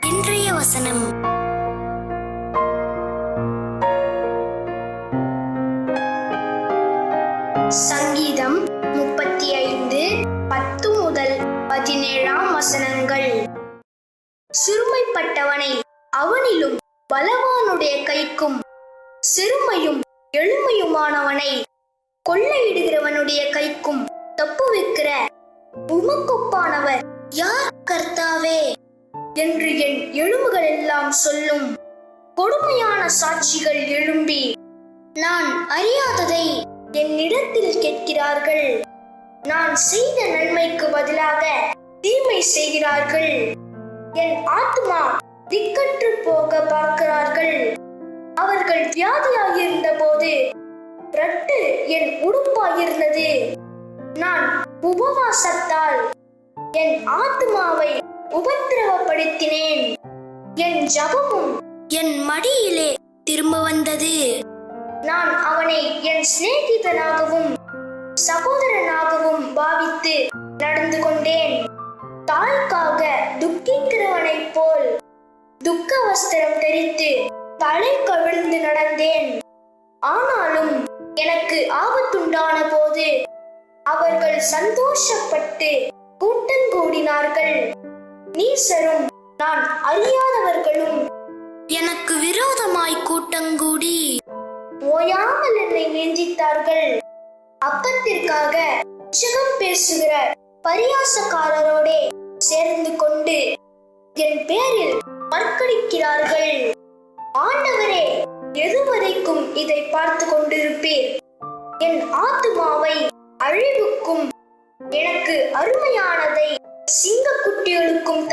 இன்றைய வசனம். சங்கீதம் முப்பத்தி ஐந்து பத்து முதல் பதினேழாம் வசனங்கள். சிறுமைப்பட்டவனை அவனிலும் பலவானுடைய கைக்கும் சிறுமையும் எளிமையுமானவனை கொள்ளையிடுகிறவனுடைய கைக்கும் தப்புவிக்கிற உமக்கொப்பானவர் யார் கர்த்தாவே? என்று என் எலும்புகள் எல்லாம் சொல்லும். கொடுமையான சாட்சிகள் எழும்பி நான் அறியாததை என்னிடத்தில் கேட்கிறார்கள். நான் செய்த நன்மைக்கு பதிலாக தீமை செய்கிறார்கள். என் ஆத்மா திக்கற்று போக பார்க்கிறார்கள். அவர்கள் வியாதியாயிருந்த போது ரட்டு என் உடுப்பாயிருந்தது. நான் உபவாசத்தால் என் ஆத்மாவை உபத்திரவப்படுத்தினேன். என் ஜபமும் என் மடியிலே திரும்ப வந்தது. நான் அவனை என் சிநேகிதனாகவும் சகோதரனாகவும் பாவித்து நடந்து கொண்டேன். தாய்க்காக துக்கிக்கிறவனைப் போல் துக்க வஸ்திரம் தரித்து தலை கவிழ்ந்து நடந்தேன். ஆனாலும் எனக்கு ஆபத்து சந்தோஷப்பட்டு கூட்டங்கூடினார்கள் நீசரும் நான் அறியாதவர்களும். எனக்கு விரோதமாய் கூட்டங்கூடி ஓயாமல் என்னை நிந்தித்தார்கள் அப்பத்திற்காக உச்சகம் பேசுகிற பரியாசக்காரரோடே சேர்ந்து கொண்டு என் பேரில் மற்கடிக்கிறார்கள் ஆண்டவரே எதுவரைக்கும் இதை பார்த்து கொண்டிருப்பீர்? என் ஆத்துமாவை அழிவுக்கும் எனக்கு அருமையானதை சிங்கக்குட்டிகளுக்கும்